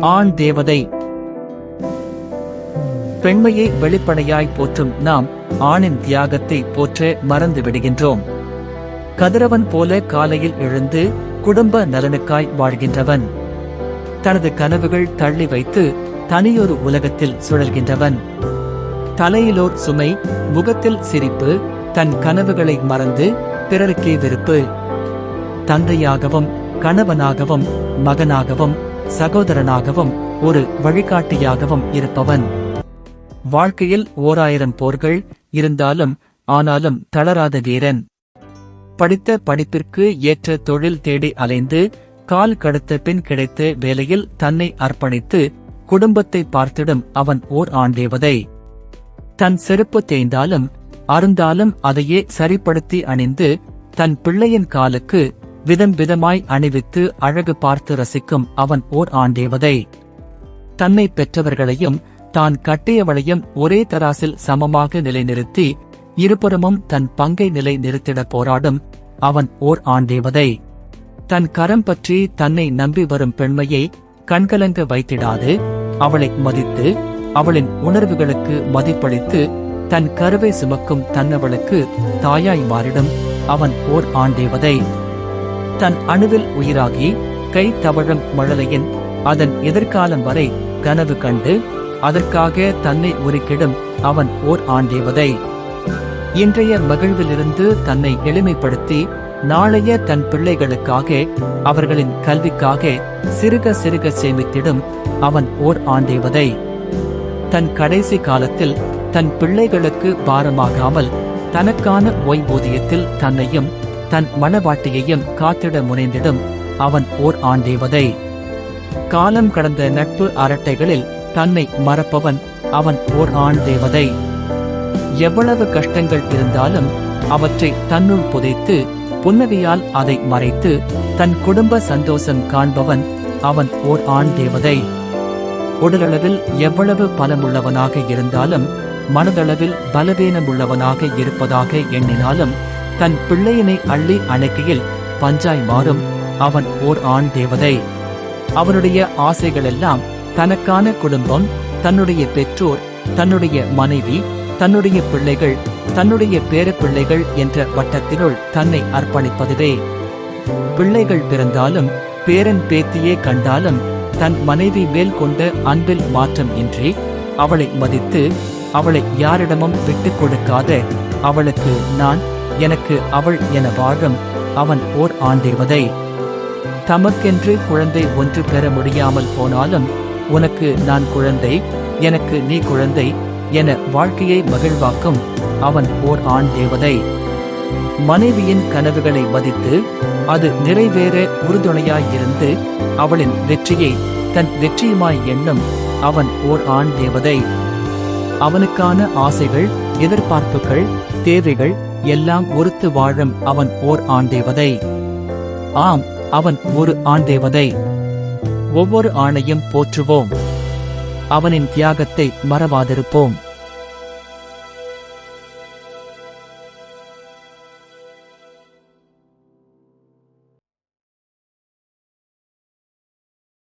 ஆண் தேவதை. பெண்மையை வெளிப்படையாய் போற்றும் நாம் ஆணின் தியாகத்தை போற்ற மறந்து விடுகின்றோம். கதிரவன் போல காலையில் எழுந்து குடும்ப நலனுக்காய் வாழ்கின்றவன். தனது கனவுகள் தள்ளி வைத்து தனியொரு உலகத்தில் சுழல்கின்றவன். தலையிலோர் சுமை முகத்தில் சிரிப்பு தன் கனவுகளை மறந்து பிறருக்கே வெறுப்பு. தந்தையாகவும் கணவனாகவும் மகனாகவும் சகோதரனாகவும் ஒரு வழிகாட்டியாகவும் இருப்பவன். வாழ்க்கையில் ஓராயிரம் போர்கள் இருந்தாலும் ஆனாலும் தளராத வீரன். படித்த படிப்பிற்கு ஏற்ற தொழில் தேடி அலைந்து கால் கடத்த பின் கிடைத்த வேலையில் தன்னை அர்ப்பணித்து குடும்பத்தை பார்த்திடும் அவன் ஓர் ஆண்டேவதை தன் செருப்பு தேய்ந்தாலும் அருந்தாலும் அதையே சரிப்படுத்தி அணிந்து தன் பிள்ளையின் காலுக்கு விதம் விதமாய் அணிவித்து அழகு பார்த்து ரசிக்கும் அவன் ஓர் ஆண்டேவதை தன்னை பெற்றவர்களையும் தான் கட்டியவளையும் ஒரே தராசில் சமமாக நிலைநிறுத்தி இருபுறமும் தன் பங்கை நிலை நிறுத்திட போராடும் அவன் ஓர் ஆண்டேவதை தன் கரம் பற்றி தன்னை நம்பி வரும் பெண்மையை கண்கலங்க வைத்திடாது அவளை மதித்து அவளின் உணர்வுகளுக்கு மதிப்பளித்து தன் கருவை சுமக்கும் தன்னவளுக்கு தாயாய் மாறிடும் அவன் ஓர் ஆண்டேவதை தன் அணுவில் உயிராகி கை தவழும் மழலையின் அதன் எதிர்காலம் வரை கனவு கண்டு அதற்காக தன்னை உருக்கிடும் அவன் ஓர் ஆண்டேவதை. இன்றைய மகிழ்விலிருந்து தன்னை எளிமைப்படுத்தி நாளைய தன் பிள்ளைகளுக்காக அவர்களின் கல்விக்காக சிறுக சிறுக சேமித்திடும் அவன் ஓர் ஆண்டேவதை. தன் கடைசி காலத்தில் தன் பிள்ளைகளுக்கு பாரமாகாமல் தனக்கான ஓய்வூதியத்தில் தன்னையும் தன் மனவாட்டியையும் காத்திட முனைந்திடும் அவன் ஓர் ஆண்டேவதை காலம் கடந்த நட்பு அரட்டைகளில் தன்னை மறப்பவன் அவன் ஓர் ஆண் தேவதை. எவ்வளவு கஷ்டங்கள் இருந்தாலும் அவற்றை தன்னுள் புதைத்து புன்னகையால் அதை மறைத்து தன் குடும்ப சந்தோஷம் காண்பவன் அவன் ஓர் ஆண் தேவதை. உடலளவில் எவ்வளவு பலமுள்ளவனாக இருந்தாலும் மனதளவில் பலவீனமுள்ளவனாக இருப்பதாக எண்ணினாலும் தன் பிள்ளையினை அள்ளி அணைக்கையில் பஞ்சாய் மாறும். அவன் ஓர் ஆண் தேவதை. அவனுடைய ஆசைகளெல்லாம் தனக்கான குடும்பம் தன்னுடைய பெற்றோர் தன்னுடைய மனைவி தன்னுடைய பிள்ளைகள் தன்னுடைய பேரப்பிள்ளைகள் என்ற வட்டத்தினுள் தன்னை அர்ப்பணிப்பதுவே. பிள்ளைகள் பிறந்தாலும் பேரன் பேத்தியே கண்டாலும் தன் மனைவி மேல் கொண்ட அன்பில் மாற்றம் இன்றி அவளை மதித்து அவளை யாரிடமும் விட்டுக் கொடுக்காத அவளுக்கு நான் எனக்கு அவள் என வாழும் அவன் ஓர் ஆண்டிருவதை தமக்கென்று குழந்தை ஒன்று பெற முடியாமல் போனாலும் உனக்கு நான் குழந்தை எனக்கு நீ குழந்தை என வாழ்க்கையை மகிழ்வாக்கும் அவன் ஓர் ஆண் தேவதை மனைவியின் கனவுகளை மதித்து அது நிறைவேற உறுதுணையாயிருந்து அவளின் வெற்றியை தன் வெற்றியுமாய் எண்ணும் அவன் ஓர் ஆண் தேவதை அவனுக்கான ஆசைகள் எதிர்பார்ப்புகள் தேவைகள் எல்லாம் ஒருத்து வாழும் அவன் ஓர் ஆண்டேவதை. ஆம் அவன் ஒரு ஆண்டேவதை. ஒவ்வொரு ஆணையும் போற்றுவோம். அவனின் தியாகத்தை மறவாதிருப்போம்.